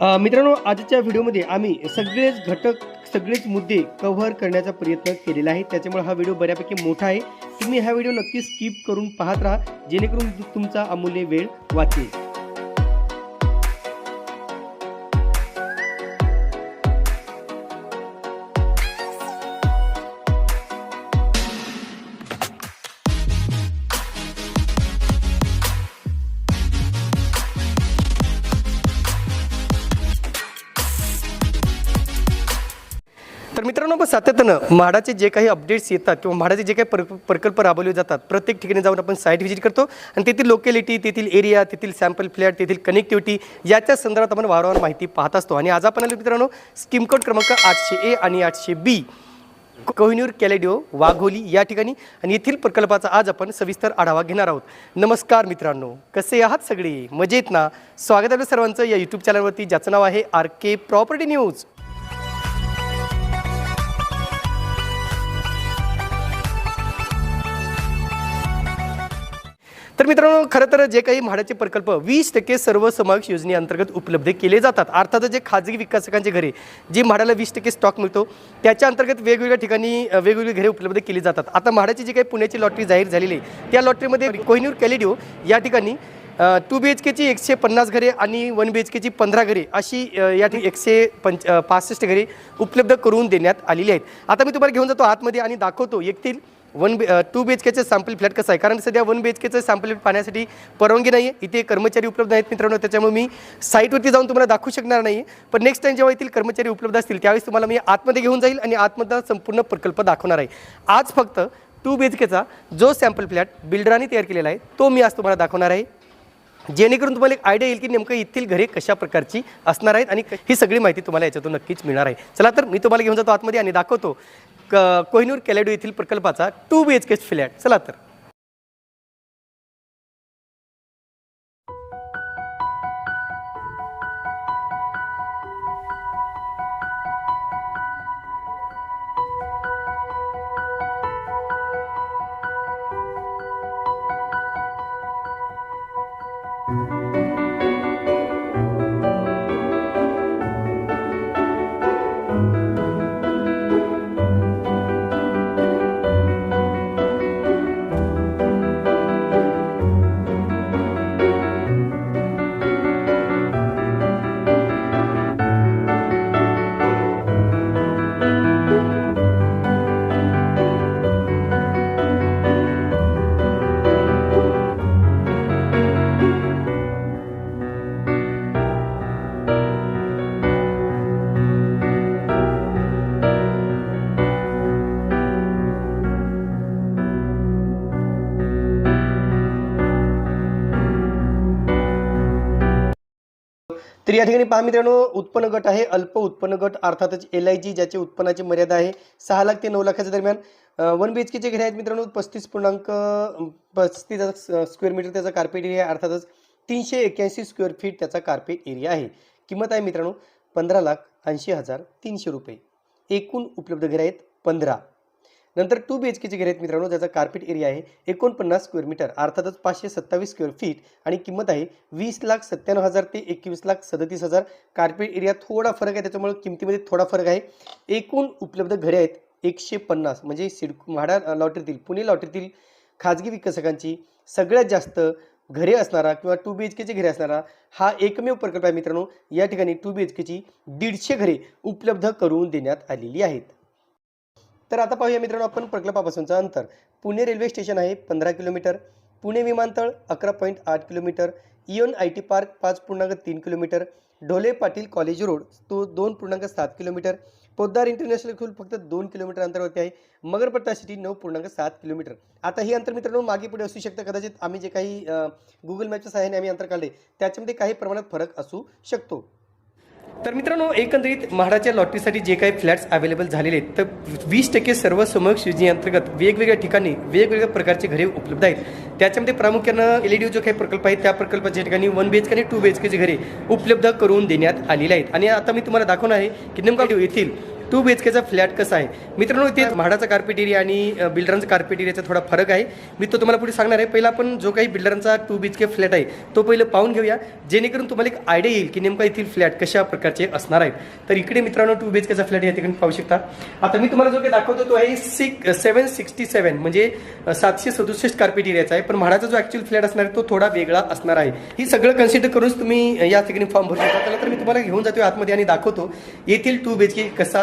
मित्रांनो आजच्या व्हिडिओमध्ये आम्ही सगळेच घटक सगळेच मुद्दे कव्हर करण्याचा प्रयत्न केलेला आहे. त्याच्यामुळे हा व्हिडिओ बऱ्यापैकी मोठा आहे. तुम्ही हा व्हिडिओ नक्की स्किप करून पाहत राहा. जेणेकरून तुमचा अमूल्य वेळ वाचेल. असताना म्हाडाचे जे काही अपडेट्स येतात किंवा म्हाडाचे जे काही प्रक- प्रकल्प राबवले जातात प्रत्येक ठिकाणी जाऊन आपण साईट व्हिजिट करतो. आणि तेथील लोकॅलिटी तेथील एरिया तेथील सॅम्पल फ्लॅट तेथील कनेक्टिव्हिटी याच्या संदर्भात आपण वारंवार माहिती पाहत असतो. आणि आज आपण आलो मित्रांनो स्कीम कोड क्रमांक आठशे ए आणि आठशे बी कोहिनूर कॅलेडिओ वाघोली या ठिकाणी. आणि येथील प्रकल्पाचा आज आपण सविस्तर आढावा घेणार आहोत. नमस्कार मित्रांनो कसे आहात सगळे? मजेत ना? स्वागत आहे सर्वांचं या यूट्यूब चॅनलवरती ज्याचं नाव आहे आर के प्रॉपर्टी न्यूज तर मित्रांनो खरं तर जे काही म्हाडाचे प्रकल्प वीस टक्के सर्व समावेश योजनेअंतर्गत उपलब्ध केले जातात. अर्थातच जे खाजगी विकासकांचे घरे जे म्हाडाला वीस टक्के स्टॉक मिळतो त्याच्या अंतर्गत वेगवेगळ्या ठिकाणी वेगवेगळी घरे उपलब्ध केली जातात. आता म्हाडाची जी काही पुण्याची लॉटरी जाहीर झालेली आहे त्या लॉटरीमध्ये कोहिनूर कॅलिडिओ या ठिकाणी टू बी एच केची एकशे पन्नास घरे आणि वन बी एच केची पंधरा घरे अशी या ठिकाणी एकशे पंच पासष्ट घरे उपलब्ध करून देण्यात आलेली आहेत. आता मी तुम्हाला घेऊन जातो आतमध्ये आणि दाखवतो येथील one B two B H केचं sample flat कसं आहे? कारण सध्या वन बी एच केचं सॅम्पल फ्लॅट पाहण्यासाठी परवानगी नाही आहे इथे कर्मचारी उपलब्ध आहेत मित्रांनो त्याच्यामुळे मी साईटवरती जाऊन तुम्हाला दाखवू शकणार नाही पण नेक्स्ट टाइम जेव्हा येथील कर्मचारी उपलब्ध असतील त्यावेळेस तुम्हाला मी आतमध्ये घेऊन जाईल आणि आतमधला संपूर्ण प्रकल्प दाखवणार आहे. आज फक्त टू बी एच केचा जो सॅम्पल फ्लॅट बिल्डरांनी तयार केलेला आहे तो मी आज तुम्हाला दाखवणार आहे. जेणेकरून तुम्हाला एक आयडिया येईल की नेमकं येथील घरे कशा प्रकारची असणार आहेत आणि ही सगळी माहिती तुम्हाला याच्यातून नक्कीच मिळणार आहे. चला तर मी तुम्हाला घेऊन जातो आतमध्ये आणि दाखवतो. क कोहिनूर केलेडू येथील प्रकल्पाचा two B H K flat चला तर. या ठिकाणी पहा मित्रांनो उत्पन्न गट आहे अल्प उत्पन्न गट अर्थातच एल आय जी ज्याचे उत्पन्नाची मर्यादा आहे सहा लाख ते नऊ लाखाच्या दरम्यान. वन बी एच केचे घरे आहेत मित्रांनो पस्तीस पूर्णांक पस्तीस स्क्वेअर मीटर त्याचा कार्पेट एरिया आहे अर्थातच तीनशे एक्याऐंशी स्क्वेअर फीट त्याचा कार्पेट एरिया आहे. किंमत आहे मित्रांनो पंधरा लाख ऐंशी हजार तीनशे रुपये. एकूण उपलब्ध घरे आहेत पंधरा. नंतर टू बी एच केचे घरे आहेत मित्रांनो ज्याचा कार्पेट एरिया आहे एकोणपन्नास स्क्वेअर मीटर अर्थातच पाचशे सत्तावीस स्क्वेअर फीट आणि किंमत आहे वीस लाख सत्त्याण्णव हजार ते एकवीस लाख सदतीस हजार. कार्पेट एरिया थोडा फरक आहे त्याच्यामुळे किमतीमध्ये थोडा फरक आहे. एकूण उपलब्ध घरे आहेत एकशे पन्नास म्हणजे सिडको म्हाडा लॉटरीतील पुणे लॉटरीतील खाजगी विकसकांची सगळ्यात जास्त घरे असणारा किंवा टू बी एच केचे घरे असणारा हा एकमेव प्रकल्प आहे मित्रांनो. या ठिकाणी टू बी एच केची दीडशे घरे उपलब्ध करून देण्यात आलेली आहेत. तर आता पाहूया मित्रांनो आपण प्रकल्पापासूनचं अंतर. पुणे रेल्वे स्टेशन आहे पंधरा किलोमीटर पुणे विमानतळ अकरा पॉईंट आठ kilometre Ian I T park पाच पूर्णांक तीन kilometre Dhole Patil college road तो दोन पूर्णांक सात किलोमीटर पोद्दार इंटरनॅशनल स्कूल फक्त दोन किलोमीटर अंतरावरती आहे मगरपट्टा सिटी नऊ पूर्णांक सात किलोमीटर. आता हे अंतर मित्रांनो मागे पुढे असू शकतं कदाचित आम्ही जे काही गुगल मॅपच्या सहाय्याने आम्ही अंतर काढले त्याच्यामध्ये काही प्रमाणात फरक असू शकतो. तर मित्रांनो एकंदरीत म्हाडाच्या लॉटरीसाठी जे काही फ्लॅट्स अवेलेबल झालेले आहेत तर वीस टक्के सर्व समक्ष योजनेअंतर्गत वेगवेगळ्या ठिकाणी वेगवेगळ्या प्रकारचे घरे उपलब्ध आहेत. त्याच्यामध्ये प्रामुख्यानं एल ई डी जो काही प्रकल्प आहे त्या प्रकल्पाच्या ठिकाणी वन बी एच के आणि टू बी एच केची घरे उपलब्ध करून देण्यात आलेले आहेत. आणि आता मी तुम्हाला दाखवणार आहे की नेमका येथील टू बी एच केचा फ्लॅट कसा आहे? मित्रांनो इथे म्हाडाचा कार्पेट एरिया आणि बिल्डरांचा कार्पेट एरियाचा थोडा फरक आहे. मी तो तुम्हाला पुढे सांगणार आहे. पहिला आपण जो काही बिल्डरांचा two B H K flat आहे तो पहिलं पाहून घेऊया. जेणेकरून तुम्हाला एक आयडिया येईल की नेमका येथील फ्लॅट कशा प्रकारचे असणार आहेत. तर इकडे मित्रांनो टू बी एच केचा फ्लॅट या ठिकाणी पाहू शकता. आता मी तुम्हाला जो काही दाखवतो तो आहे सिक्स सेवन सिक्स्टी सेवन म्हणजे सातशे सदुसष्ट कार्पेट एरियाचा आहे. पण म्हाडाचा जो ॲक्च्युअल फ्लॅट असणार आहे तो थोडा वेगळा असणार आहे. ही सगळं कन्सिडर करूनच तुम्ही या ठिकाणी फॉर्म भरू शकता. त्याला तर मी तुम्हाला घेऊन जातो आतमध्ये आणि दाखवतो येथील टू बी एच के कसा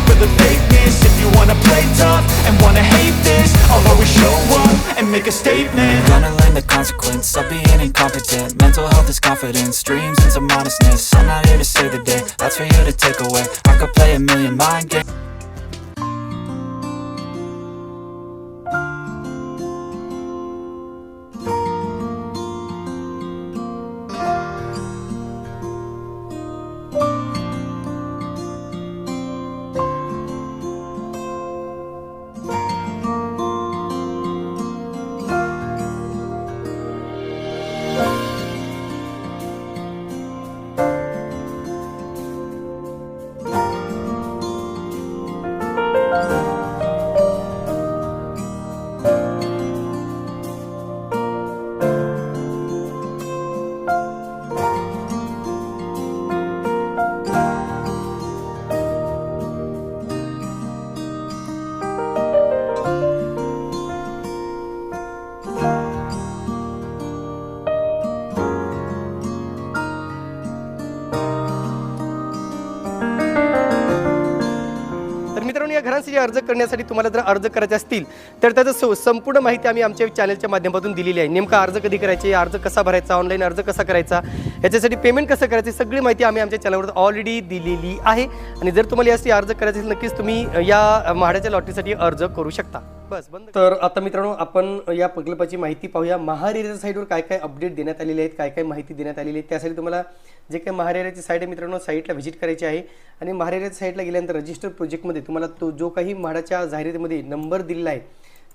for the fakeness. If you wanna play tough and wanna hate this I'll always show up and make a statement. Gonna learn the consequence of being incompetent. Mental health is confidence, dreams and some honestness I'm not here to save the day, that's for you to take away. I could play a million mind games मित्रांनो अर्ज करण्यासाठी तुम्हाला जर अर्ज करायचे असतील तर त्याचं सो संपूर्ण माहिती आम्ही आमच्या चॅनलच्या माध्यमातून दिलेली आहे. नेमका अर्ज कधी करायचे अर्ज कसा भरायचा ऑनलाईन अर्ज कसा करायचा याच्यासाठी पेमेंट कसं करायचं सगळी माहिती आम्ही आमच्या चॅनलवर ऑलरेडी दिलेली आहे. आणि जर तुम्हाला यासाठी अर्ज करायचे असेल नक्कीच तुम्ही या म्हाडाच्या लॉटरीसाठी अर्ज करू शकता. बस बंद तर आता मित्रांनो आपण या प्रकल्पाची माहिती पाहूया. महारेच्या साईडवर काय काय अपडेट देण्यात आलेले आहेत काय काय माहिती देण्यात आलेली आहे त्यासाठी तुम्हाला जे काही महारेराची साईड आहे मित्रांनो साईटला व्हिजिट करायची आहे. आणि महारेराच्या साईटला गेल्यानंतर रजिस्टर प्रोजेक्टमध्ये तुम्हाला तो जो काही म्हाडाच्या जाहिरातीमध्ये नंबर दिलेला आहे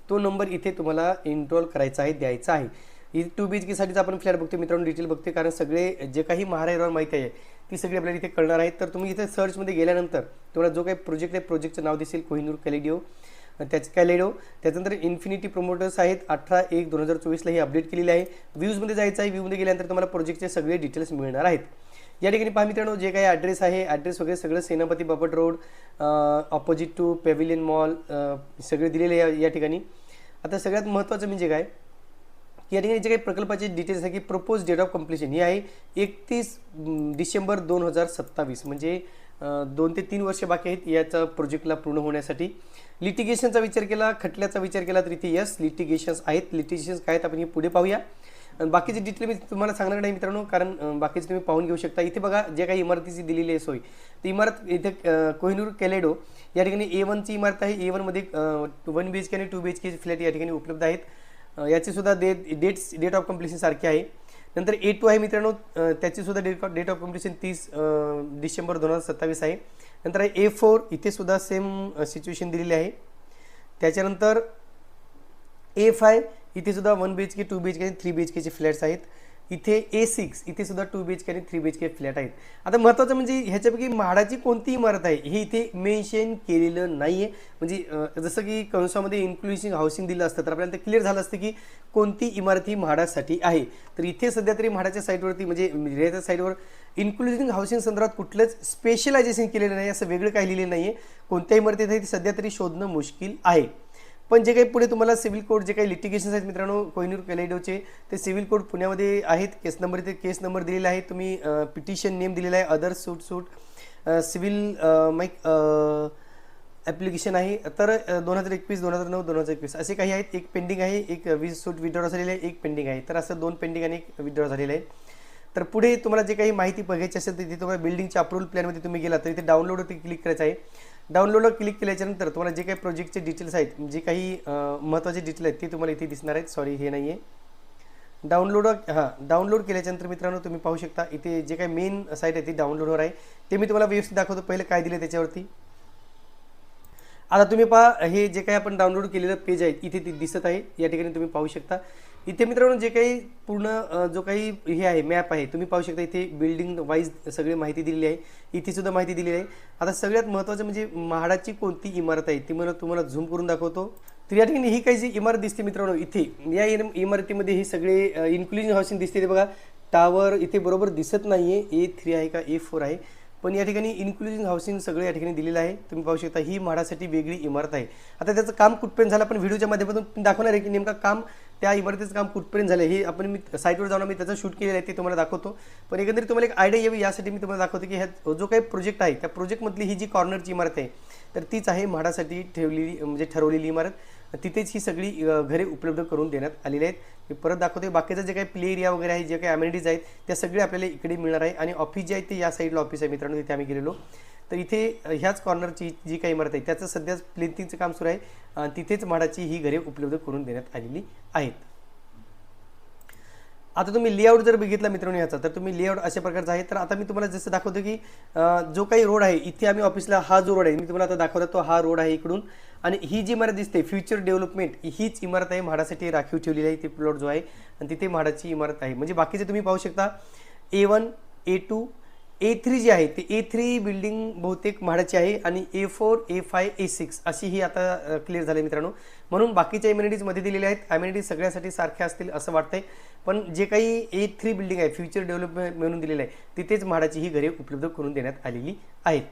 तो नंबर इथे तुम्हाला इनरोल करायचा आहे द्यायचा आहे. ही टू बी एच केसाठीच आपण फ्लॅट बघतो मित्रांनो डिटेल बघते कारण सगळे जे काही महाराष्ट्रावर माहिती आहे ती सगळी आपल्याला इथे कळणार आहे. तर तुम्ही इथे सर्चमध्ये गेल्यानंतर तुम्हाला जो काही प्रोजेक्ट आहे प्रोजेक्टचं नाव दिसेल कोहिनूर कॅलेडिओ. त्याच कॅलेडो त्याच्यानंतर इन्फिनिटी प्रोमोटर्स आहेत. अठरा एक दोन हजार चोवीसला ही अपडेट केलेली आहे. व्ह्यूजमध्ये जायचं आहे. व्ह्यूमध्ये गेल्यानंतर तुम्हाला प्रोजेक्टचे सगळे डिटेल्स मिळणार आहेत. या ठिकाणी पहा मित्रांनो जे काही ॲड्रेस आहे ॲड्रेस वगैरे सगळं Senapati Bapat road opposite to pavilion mall सगळे दिलेले आहे या- या ठिकाणी. आता सगळ्यात महत्त्वाचं म्हणजे काय? या ठिकाणी जे काही प्रकल्पाचे डिटेल्स आहे की प्रपोज डेट ऑफ कम्प्लिशन ही आहे एकतीस डिसेंबर दोन हजार सत्तावीस. म्हणजे दोन ते तीन वर्ष बाकी आहेत याचा प्रोजेक्टला पूर्ण होण्यासाठी. लिटिगेशनचा विचार केला खटल्याचा विचार केला तर इथे यस लिटिगेशन्स आहेत. लिटिगेशन्स काय आहेत आपण हे पुढे पाहूया. आणि बाकीचे डिटेल मी तुम्हाला सांगणार नाही मित्रांनो कारण बाकीचे तुम्ही पाहून घेऊ शकता. इथे बघा जे काही इमारतीची दिलेली आहे सोय. ती इमारत इथे कोहिनूर कॅलेडो या ठिकाणी ए वनची इमारत आहे. ए वनमध्ये वन बी एच के आणि two B H K flat या ठिकाणी उपलब्ध आहेत. अं, डेट सुद्धा day dates date of completion सारखी आहे. नंतर ए टू आहे मित्रांनो त्याचीसुद्धा त्याची सुद्धा डेट डेट ऑफ कम्प्लिशन तीस डिसेंबर दोन हजार सत्तावीस आहे. नंतर आहे ए फोर इथे सुद्धा सेम सिच्युएशन दिलेली आहे. त्याच्यानंतर ए फाय इथे सुद्धा one B H K two B H K आणि थ्री बी एच केचे फ्लॅट्स आहेत. इथे ए सिक्स इथे सुद्धा टू बी एच के आणि three B H K flat आहेत. आता महत्त्वाचं म्हणजे ह्याच्यापैकी म्हाडाची कोणती इमारत आहे हे इथे मेन्शन केलेलं नाही आहे म्हणजे जसं की कंसामध्ये इन्क्लुसिव्ह हाऊसिंग दिलं असतं तर आपल्याला ते क्लिअर झालं असतं की कोणती इमारत ही म्हाडासाठी आहे. तर इथे सध्या तरी म्हाडाच्या साईडवरती म्हणजे रेच्या साईडवर इन्क्लुझिंग हाऊसिंग संदर्भात कुठलंच स्पेशलायझेशन केलेलं नाही असं वेगळं काही लिहिलेलं नाही आहे कोणत्या इमारतीत आहे ते सध्या तरी शोधणं मुश्किल आहे. पण जे काही पुढे तुम्हाला सिव्हिल कोड जे काही लिटिगेशन्स आहेत मित्रांनो कोहिनूर कलेडोचे ते सिव्हिल कोड पुण्यामध्ये आहेत. केस नंबर इथे केस नंबर दिलेला आहे. तुम्ही पिटिशन नेम दिलेला आहे other suit suit civil mike application आहे. तर दोन हजार एकवीस दोन हजार नऊ दोन हजार एकवीस असे काही आहेत. एक पेंडिंग आहे एक वीस सूट विड्रॉ झालेले आहे एक पेंडिंग आहे. तर असं दोन पेंडिंग आणि एक विड्रॉ झालेलं आहे. तर पुढे तुम्हाला जे काही माहिती बघायची असेल तर तिथे तुम्हाला बिल्डिंगच्या अप्रुव्हल प्लॅनमध्ये तुम्ही गेला तर इथे डाउनलोडवरती क्लिक करायचं आहे. डाउनलोडवर क्लिक केल्याच्यानंतर तुम्हाला जे काही प्रोजेक्टचे डिटेल्स आहेत जे काही महत्त्वाचे डिटेल आहेत ते तुम्हाला इथे दिसणार आहेत. सॉरी हे नाही आहे डाउनलोड हां डाउनलोड केल्याच्यानंतर मित्रांनो तुम्ही पाहू शकता इथे जे काही मेन साईट आहे ती डाउनलोडवर आहे. ते मी तुम्हाला व्यवस्थित दाखवतो पहिलं काय दिलं त्याच्यावरती. आता तुम्ही पहा हे जे काही आपण डाउनलोड केलेलं पेज आहे इथे ते दिसत आहे. या ठिकाणी तुम्ही पाहू शकता. इथे मित्रांनो जे काही पूर्ण जो काही हे आहे मॅप आहे तुम्ही पाहू शकता इथे बिल्डिंग वाईज सगळी माहिती दिलेली आहे. इथे सुद्धा माहिती दिलेली आहे. आता सगळ्यात महत्त्वाचं म्हणजे म्हाडाची कोणती इमारत आहे ती मला तुम्हाला झूम करून दाखवतो. तर या ठिकाणी ही काही जी इमारत दिसते मित्रांनो इथे या इमारतीमध्ये हे सगळे इन्क्लुजन हाऊसिंग दिसते ते बघा. टावर इथे बरोबर दिसत नाही आहे ए थ्री आहे का? ए फोर आहे. पण या ठिकाणी इन्क्लुझिंग हाऊसिंग सगळं या ठिकाणी दिलेलं आहे. तुम्ही पाहू शकता ही म्हाडासाठी वेगळी इमारत आहे. आता त्याचं काम कुठपर्यंत झालं आपण व्हिडिओच्या माध्यमातून दाखवणार आहे की नेमकं काम त्या इमारतीचं काम कुठपर्यंत झालं हे आपण मी साईटवर जाऊन मी त्याचं शूट केलेलं आहे ते तुम्हाला दाखवतो. पण एकंदरीत तुम्हाला एक आयडिया यावी यासाठी मी तुम्हाला दाखवतो की ह्या जो काही प्रोजेक्ट आहे त्या प्रोजेक्टमधली ही जी कॉर्नरची इमारत आहे तर तीच आहे म्हाडासाठी ठेवलेली म्हणजे ठरवलेली इमारत. तिथेच ही सगळी घरे उपलब्ध करून देण्यात आलेली आहेत. मी परत दाखवते बाकीचं जे काही प्ले एरिया वगैरे आहे जे काही अमेनिटीज आहेत त्या सगळे आपल्याला इकडे मिळणार आहे. आणि ऑफिस जे आहे ते या साईडला ऑफिस आहे मित्रांनो तिथे आम्ही गेलेलो. तर इथे ह्याच कॉर्नरची जी काही इमारत आहे त्याचं सध्या प्लेथिंगचं काम सुरू आहे. तिथेच म्हाडाची ही घरे उपलब्ध करून देण्यात आलेली आहेत. आता तुम्ही लेआउट जर बघितला मित्रांनो याचा तर तुम्ही लेआउट अशा प्रकारचा आहे. तर आता मी तुम्हाला जसं दाखवतो की जो काही रोड आहे इथे आम्ही ऑफिसला हा जो रोड आहे मी तुम्हाला आता दाखवतो तो हा रोड आहे इकडून. आणि ही जी इमारत दिसते फ्युचर डेव्हलपमेंट हीच इमारत आहे म्हाडासाठी राखीव ठेवलेली आहे ती प्लॉट जो आहे आणि तिथे म्हाडाची इमारत आहे. म्हणजे बाकीचे तुम्ही पाहू शकता A one A two A three G आहे ते ए थ्री बिल्डिंग बहुतेक म्हाडाची आहे आणि A four A five A six अशी ही आता क्लिअर झाली मित्रांनो. म्हणून बाकीच्या इम्युनिटीजमध्ये दिलेल्या आहेत. इम्युनिटीज सगळ्यासाठी सारख्या असतील असं वाटतंय. पण जे काही ए थ्री बिल्डिंग आहे फ्युचर डेव्हलपमेंट म्हणून दिलेलं आहे तिथेच म्हाडाची ही घरे उपलब्ध करून देण्यात आलेली आहेत.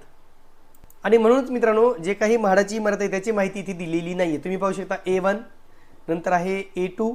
आणि म्हणूनच मित्रांनो जे काही म्हाडाची इमारत आहे त्याची माहिती इथे दिलेली नाही आहे तुम्ही पाहू शकता ए वन नंतर आहे ए टू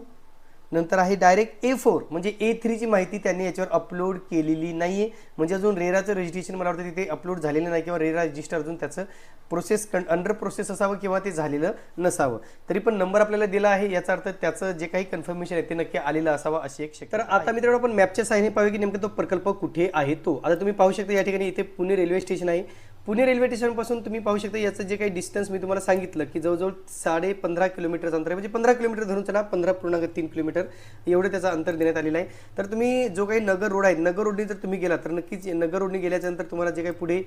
नंतर आहे डायरेक्ट ए फोर म्हणजे ए थ्रीची माहिती त्यांनी याच्यावर अपलोड केलेली नाही आहे म्हणजे अजून रेराचं रजिस्ट्रेशन मला वाटतं तिथे अपलोड झालेलं नाही किंवा रेरा रजिस्टर अजून त्याचं प्रोसेस कं अंडर प्रोसेस असावं किंवा ते झालेलं नसावं. तरी पण नंबर आपल्याला दिला आहे. याचा अर्थ त्याचं जे काही कन्फर्मेशन आहे ते नक्की आलेलं असावं अशी एक शक्यता तर आता मित्रांनो आपण मॅपच्या साहाय्याने पाहूया की नेमका तो प्रकल्प कुठे आहे तो. आता तुम्ही पाहू शकता या ठिकाणी इथे पुणे रेल्वे स्टेशन आहे. पुणे रेल्वे स्टेशनपासून तुम्ही पाहू शकता याचं जे काही डिस्टन्स मी तुम्हाला सांगितलं की जवळजवळ साडे पंधरा किलोमीटरचं अंतर आहे म्हणजे पंधरा किलोमीटर धरून चला पंधरा पूर्णांक तीन किलोमीटर एवढं त्याचं अंतर देण्यात आलेलं आहे. तर तुम्ही जो काही नगर रोड आहे नगर रोडने जर तुम्ही गेला तर नक्कीच नगर रोडने गेल्याच्यानंतर तुम्हाला जे काही पुढे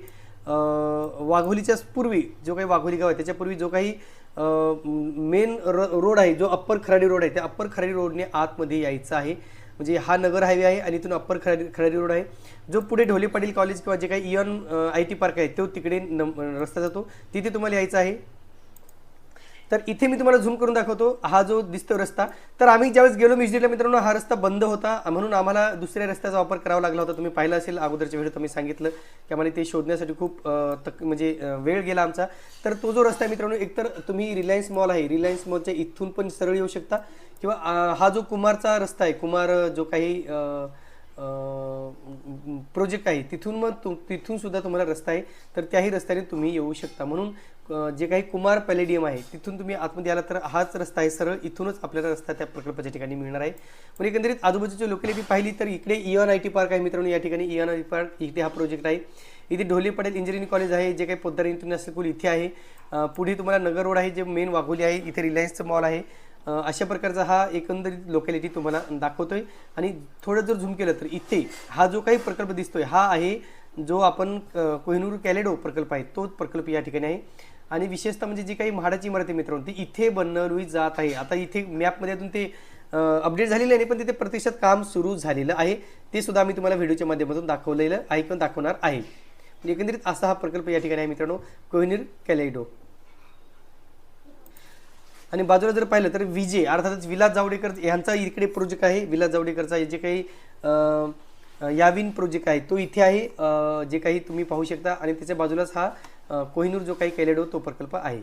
वाघोलीच्या पूर्वी जो काही वाघोली गाव आहे त्याच्यापूर्वी जो काही मेन रोड आहे जो अप्पर खराडी रोड आहे त्या अप्पर खराडी रोडने आतमध्ये यायचं आहे. म्हणजे हा नगर हायवे आहे आणि इथून अप्पर खरारी खरारी रोड आहे. जो पुढे ढोले पाटील कॉलेज किंवा जे काही इयन आय टी पार्क आहे तो तिकडे नम- रस्ता जातो. तिथे तुम्हाला यायचं आहे. तर इथे मी तुम्हाला झूम करून दाखवतो. हा जो दिसतो रस्ता तर आम्ही ज्यावेळेस गेलो मिश्रीला मित्रांनो हा रस्ता बंद होता. म्हणून आम्हाला दुसऱ्या रस्त्याचा वापर करावा लागला होता. तुम्ही पाहिलं असेल अगोदरच्या वेळेस तुम्ही सांगितलं की आम्हाला ते शोधण्यासाठी खूप तक म्हणजे वेळ गेला आमचा. तर तो जो रस्ता आहे मित्रांनो एकतर तुम्ही रिलायन्स मॉल आहे. रिलायन्स मॉलच्या इथून पण सरळ येऊ शकता. किंवा हा जो कुमारचा रस्ता आहे कुमार जो काही प्रोजेक्ट आहे तिथून मग तु तिथून सुद्धा तुम्हाला रस्ता आहे तर त्याही रस्त्याने तुम्ही येऊ शकता. म्हणून जे काही कुमार पॅलेडियम आहे तिथून तुम्ही आतमध्ये आला तर हाच रस्ता आहे सरळ इथूनच आपल्याला रस्ता त्या प्रकल्पाच्या ठिकाणी मिळणार आहे. पण एकंदरीत आजूबाजूची लोकलिटी पाहिली तर इकडे इयन आय टी पार्क आहे मित्रांनो या ठिकाणी इयन आय टी पार्क इथे हा प्रोजेक्ट आहे. इथे ढोले पटेल इंजिनिअरिंग कॉलेज आहे जे काही पोद्दार इंटरनॅशनल स्कूल इथे आहे. पुढे तुम्हाला नगर रोड आहे जे मेन वाघोली आहे इथे रिलायन्सचं मॉल आहे. अशा प्रकारचा हा एकंदरीत लोकॅलिटी तुम्हाला दाखवतोय. आणि थोडं जर झूम केलं तर इथे हा जो काही प्रकल्प दिसतोय हा आहे जो आपण कोहिनूर कॅलेडो प्रकल्प आहे तोच प्रकल्प या ठिकाणी आहे. आणि विशेषतः म्हणजे जी काही म्हाडाची इमारत आहे मित्रांनो ती इथे बनवली जात आहे. आता इथे मॅपमध्ये अजून ते अपडेट झालेलं नाही पण तिथे प्रत्यक्षात काम सुरू झालेलं आहे. ते सुद्धा आम्ही तुम्हाला व्हिडिओच्या माध्यमातून दाखवलेलं आहे किंवा दाखवणार आहे. म्हणजे एकंदरीत असा हा प्रकल्प या ठिकाणी आहे मित्रांनो कोहिनूर कॅलेडो. आणि बाजूला जर पाहिलं तर विजे अर्थातच विलास जावडेकर यांचा इकडे प्रोजेक्ट आहे. विलास जावडेकरचा जे काही याविन प्रोजेक्ट आहे तो इथे आहे. जे काही तुम्ही पाहू शकता. आणि त्याच्या बाजूलाच हा कोहिनूर जो काही केलेडो तो प्रकल्प आहे.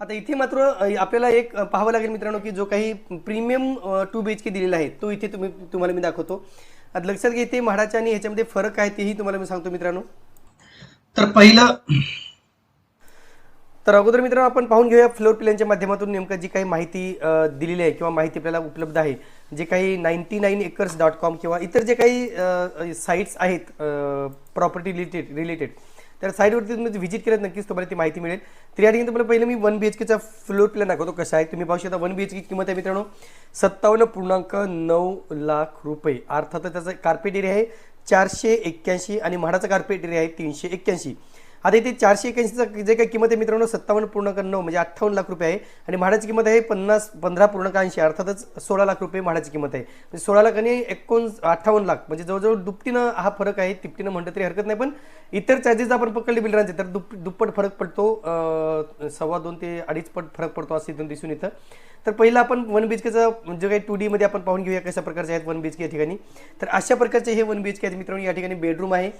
आता इथे मात्र आपल्याला एक पाहावं लागेल मित्रांनो की जो काही premium two B H K दिलेला आहे तो इथे तुम्ही तुम्हाला मी दाखवतो. आता लक्षात घ्या इथे म्हाडाच्या आणि ह्याच्यामध्ये फरक आहे तेही तुम्हाला मी सांगतो मित्रांनो. तर पहिलं तर अगोदर मित्रांनो आपण पाहून घेऊया फ्लोर प्लॅनच्या माध्यमातून नेमकं जी काही माहिती दिलेली आहे किंवा माहिती आपल्याला उपलब्ध आहे जे काही ninety nine acres dot com किंवा इतर जे काही साईट्स आहेत प्रॉपर्टी रिलेटेड रिलेटेड तर साईटवरती तुम्ही व्हिजिट केलं नक्कीच तुम्हाला ती माहिती मिळेल. तर या ठिकाणी तुम्हाला पहिलं मी वन बी एच केचा फ्लोर प्लॅन दाखवतो कसा आहे. तुम्ही पाहू शकता वन बी एच के किंमत आहे मित्रांनो सत्तावन्न पूर्णांक नऊ लाख रुपये. अर्थात त्याचा कार्पेट एरिया आहे चारशे एक्क्याऐंशी आणि म्हाडाचा कार्पेट एरिया आहे तीनशे एक्क्याऐंशी. आता इथे चारशे एक्याऐंशीचा जे काही किंमत आहे मित्रांनो सत्तावन्न पूर्णांक नऊ म्हणजे अठ्ठावन्न लाख रुपये आहे. आणि म्हाडाची किंमत आहे पन्नास पंधरा पूर्णांक ऐंशी अर्थातच सोळा लाख रुपये म्हाडाची किंमत आहे. म्हणजे सोळा लाख आणि एकोण अठ्ठावन्न लाख म्हणजे जवळजवळ दुपटीनं हा फरक आहे. तिपटीनं म्हटलं तरी हरकत नाही पण इतर चार्जेस आपण पकडले बिल्डरांचे तर दुप दुप्पट फरक पडतो सव्वा दोन ते अडीच पट फरक पडतो असं इथून दिसून येतं. तर पहिलं आपण वन बी एच केचं जे म्हणजे काही टू डीमध्ये आपण पाहून घेऊया कशा प्रकारचे आहेत वन बी एच के या ठिकाणी. तर अशा प्रकारचे हे वन बी एच के आहेत मित्रांनो या ठिकाणी बेडरूम आहे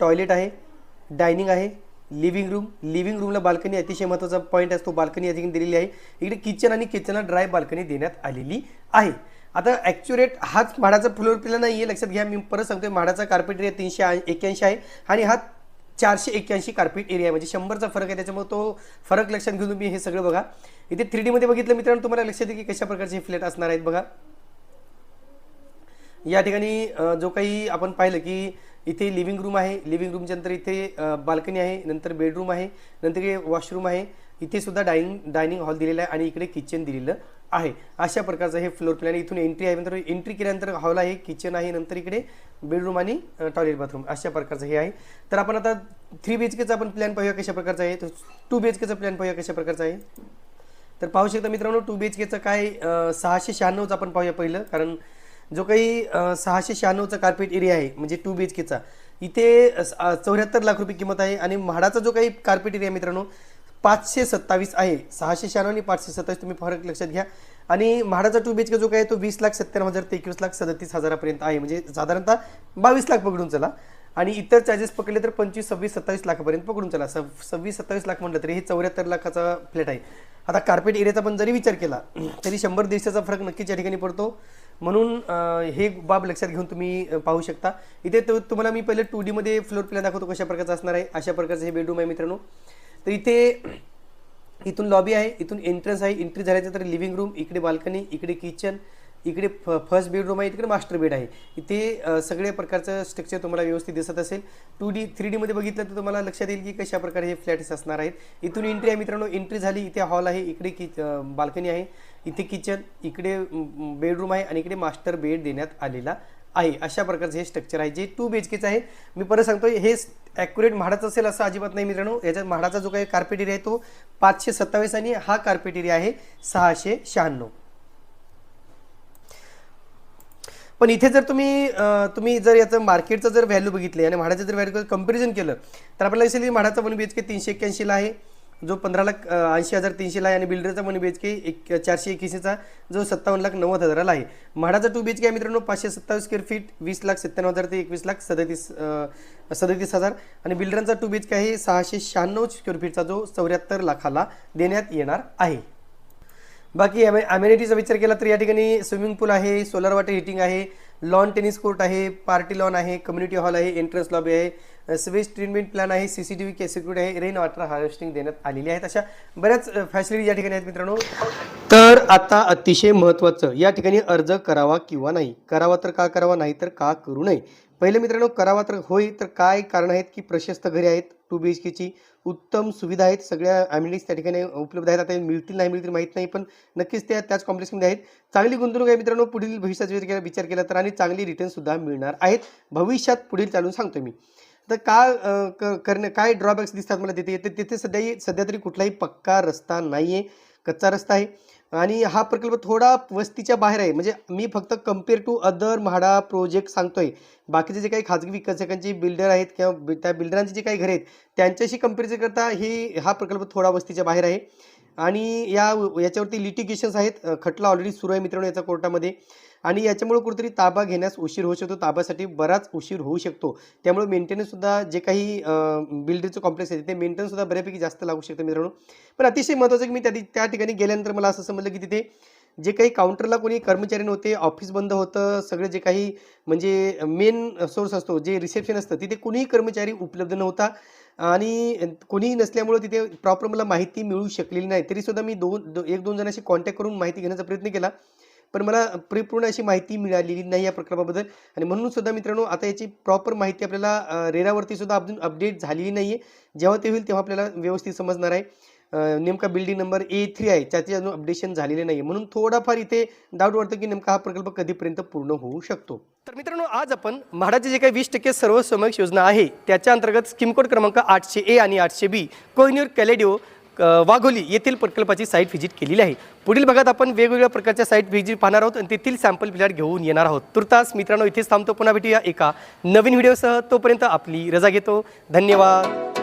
टॉयलेट आहे डायनिंग आहे लिव्हिंग रूम लिव्हिंग रूमला बाल्कनी अतिशय महत्त्वाचा पॉईंट असतो. बाल्कनी या ठिकाणी दिलेली आहे. इकडे किचन आणि किचनला ड्राय बाल्कनी देण्यात आलेली आहे. आता ॲक्च्युरेट हाच म्हाडाचा फ्लोर प्लॅन नाही आहे लक्षात घ्या मी परत सांगतोय म्हाडाचा कार्पेट एरिया तीनशे एक्याऐंशी एक्क्याऐंशी आहे आणि हा चारशे एक्क्याऐंशी कार्पेट एरिया आहे. म्हणजे शंभरचा फरक आहे. त्याच्यामुळे तो फरक लक्षात घेऊन तुम्ही हे सगळं बघा. इथे थ्री डीमध्ये बघितलं मित्रांनो तुम्हाला लक्षात येईल की कशा प्रकारचे फ्लॅट असणार आहेत बघा. या ठिकाणी जो काही आपण पाहिलं की इथे लिव्हिंग रूम आहे. लिव्हिंग रूमच्या नंतर इथे बाल्कनी आहे. नंतर बेडरूम आहे. नंतर इकडे वॉशरूम आहे. इथे सुद्धा डायनिंग डायनिंग हॉल दिलेला आहे आणि इकडे किचन दिलेलं आहे. अशा प्रकारचं हे फ्लोर प्लॅन इथून एंट्री आहे. नंतर एंट्री केल्यानंतर हॉल आहे किचन आहे. नंतर इकडे बेडरूम आणि टॉयलेट बाथरूम अशा प्रकारचं हे आहे. तर आपण आता थ्री बी एच केचा आपण प्लॅन पाहूया कशा प्रकारचा आहे. तर टू बी एच केचा प्लॅन पाहूया कशा प्रकारचा आहे. तर पाहू शकता मित्रांनो टू बी एच केचं काय सहाशे शहाण्णवचं आपण पाहूया पहिलं. कारण जो काही सहाशे शहाण्णवचा कार्पेट एरिया आहे म्हणजे टू बी एच केचा इथे चौऱ्याहत्तर लाख रुपये किंमत आहे आणि म्हाडाचा जो काही कार्पेट एरिया मित्रांनो पाचशे सत्तावीस आहे. सहाशे शहाण्णव आणि पाचशे सत्तावीस तुम्ही फरक लक्षात घ्या. आणि म्हाडाचा टू बी एच के जो काही तो वीस लाख सत्त्याण्णव हजार ते एकवीस लाख सदतीस हजारापर्यंत आहे. म्हणजे साधारणतः बावीस लाख पकडून चला. आणि इतर चार्जेस पकडले तर पंचवीस सव्वीस सत्तावीस लाखापर्यंत पकडून चला. सव सव्वीस सत्तावीस लाख म्हटलं तरी हे चौऱ्याहत्तर लाखाचा फ्लॅट आहे. आता कार्पेट एरियाचा पण जरी विचार केला तरी शंभर दीडशेचा फरक नक्कीच या ठिकाणी पडतो. म्हणून हे बाब लक्षात घेऊन तुम्ही पाहू शकता. इथे तो तुम्हाला मी पहिले टू डीमध्ये फ्लोर प्लॅन दाखवतो कशा प्रकारचा असणार आहे. अशा प्रकारचं हे बेडरूम आहे मित्रांनो. तर इथे इथून लॉबी आहे इथून एंट्रन्स आहे. एंट्री झाल्याच्या तर लिव्हिंग रूम इकडे बाल्कनी इकडे किचन इकडे फ फर्स्ट बेडरूम आहे इकडे मास्टर बेड आहे. इथे सगळ्या प्रकारचं स्ट्रक्चर तुम्हाला व्यवस्थित दिसत असेल. टू डी थ्री डीमध्ये बघितलं तर तुम्हाला लक्षात येईल की कशा प्रकारे हे फ्लॅट्स असणार आहेत. इथून एंट्री आहे मित्रांनो. एंट्री झाली इथे हॉल आहे इकडे कि बाल्कनी आहे. इथे किचन इकडे बेडरूम आहे आणि इकडे मास्टर बेड देण्यात आलेला आहे. अशा प्रकारचं हे स्ट्रक्चर आहे. जे टू बी एच केचं आहे मी परत सांगतो हे ॲक्युरेट म्हाडाचं असेल असं अजिबात नाही मित्रांनो. याच्यात म्हाडाचा जो काही कार्पेट एरिया आहे तो पाचशे सत्तावीस आणि हा कार्पेट एरिया आहे सहाशे शहाण्णव. पण इथे जर तुम्ही तुम्ही जर याचं मार्केटचं जर व्हॅल्यू बघितले आणि म्हाडाचं जर व्हॅल्यू कंपॅरिझन केलं तर आपल्याला दिसेल की म्हाडाचा वन बी एच के तीनशे एक्क्याऐंशीला आहे जो पंधरा लाख ऐंशी हजार तीनशेला आहे आणि बिल्डरचा वन बी एच के एक चारशे एक्याऐंशीचा जो सत्तावन्न लाख नव्वद हजाराला आहे. म्हाडाचा टू बी एच के आहे मित्रांनो पाचशे सत्तावीस स्क्वेअर फीट वीस लाख सत्त्याण्णव हजार ते एकवीस लाख सदतीस सदतीस हजार. आणि बिल्डरांचा टू बी एच के आहे सहाशे शहाण्णव स्क्वेअर फीटचा जो चौऱ्याहत्तर लाखाला देण्यात येणार आहे. बाकी अमेनिटीचा विचार केला तर या ठिकाणी स्विमिंग पूल आहे सोलर वॉटर हिटिंग आहे लॉन टेनिस कोर्ट आहे पार्टी लॉन आहे कम्युनिटी हॉल आहे एंट्रन्स लॉबी आहे स्वेज ट्रीटमेंट प्लॅन आहे C C T V security आहे रेन वॉटर हार्वेस्टिंग देण्यात आलेली आहेत. अशा बऱ्याच फॅसिलिटी या ठिकाणी आहेत मित्रांनो. तर आता अतिशय महत्त्वाचं या ठिकाणी अर्ज करावा किंवा नाही? करावा तर का करावा नाही तर का करू नये? पहिले मित्रांनो करावा तर होय तर काय कारण आहेत की प्रशस्त घरे आहेत टू बी एच केची उत्तम सुविधा आहेत सगळ्या अम्युनिटीज त्या ठिकाणी उपलब्ध आहेत. आता मिळतील नाही मिळतील माहीत नाही पण नक्कीच त्या त्याच कॉम्प्लेक्समध्ये आहेत. चांगली गुंतवणूक आहे मित्रांनो पुढील भविष्याचा विचार केला विचार केला तर आणि चांगली रिटर्नसुद्धा मिळणार आहेत. भविष्यात पुढील चालून सांगतो मी. तर का क- करणे काय ड्रॉबॅक्स दिसतात मला तिथे? तिथे सध्या सध्या तरी कुठलाही पक्का रस्ता नाही आहे कच्चा रस्ता आहे. आणि हा प्रकल्प थोडा वस्तीच्या बाहेर आहे. म्हणजे मी फक्त compare to other MHADA project सांगतोय. बाकीचे जे काही खाजगी विकसकांचे बिल्डर आहेत किंवा त्या बिल्डरांचे जे काही घरे आहेत त्यांच्याशी कंपॅरिझन करता ही हा प्रकल्प थोडा वस्तीच्या बाहेर आहे. आणि या याच्यावरती लिटिगेशन्स आहेत. खटला ऑलरेडी सुरू आहे मित्रांनो याचा कोर्टामध्ये. आणि याच्यामुळे कुठेतरी ताबा घेण्यास उशीर होऊ शकतो. ताब्यासाठी बराच उशीर होऊ शकतो. त्यामुळे मेंटेनन्ससुद्धा जे काही बिल्डरचं कॉम्प्लेक्स आहे ते मेंटेनन्ससुद्धा बऱ्यापैकी जास्त लागू शकतं मित्रांनो. पण अतिशय महत्त्वाचं की मी त्या त्या ठिकाणी गेल्यानंतर मला असं समजलं की तिथे जे काही काउंटरला कोणी कर्मचारी नव्हते ऑफिस बंद होतं सगळं जे काही म्हणजे मेन सोर्स असतो जे रिसेप्शन असतं तिथे कोणीही कर्मचारी उपलब्ध नव्हता. आणि कोणीही नसल्यामुळं तिथे प्रॉपर मला माहिती मिळू शकलेली नाही. तरीसुद्धा मी दोन दो एक दोन जणांशी कॉन्टॅक्ट करून माहिती घेण्याचा प्रयत्न केला. पण मला परिपूर्ण अशी माहिती मिळालेली नाही या प्रकल्पाबद्दल. आणि म्हणून सुद्धा मित्रांनो आता याची प्रॉपर माहिती आपल्याला रेरावरती सुद्धा अजून अपडेट झालेली नाही आहे जेव्हा ते होईल तेव्हा आपल्याला व्यवस्थित समजणार आहे. नेमका बिल्डिंग नंबर ए थ्री आहे त्याचे अजून अपडेशन झालेले नाही आहे म्हणून थोडाफार इथे डाऊट वाटतो की नेमका हा प्रकल्प कधीपर्यंत पूर्ण होऊ शकतो. तर मित्रांनो आज आपण म्हाडाची जे काही वीस टक्के सर्वसमावेश योजना आहे त्याच्या अंतर्गत स्कीम कोड क्रमांक आठशे ए आणि आठशे बी कोहिन्यूर कॅलेडिओ वाघोली येथील प्रकल्पाची साईट व्हिजिट केलेली आहे. पुढील भागात आपण वेगवेगळ्या प्रकारच्या साईट व्हिजिट पाहणार आहोत आणि तेथील सॅम्पल प्लॅट घेऊन येणार आहोत. तुर्तास मित्रांनो इथेच थांबतो पुन्हा भेटूया एका नवीन व्हिडिओसह तोपर्यंत आपली रजा घेतो. धन्यवाद.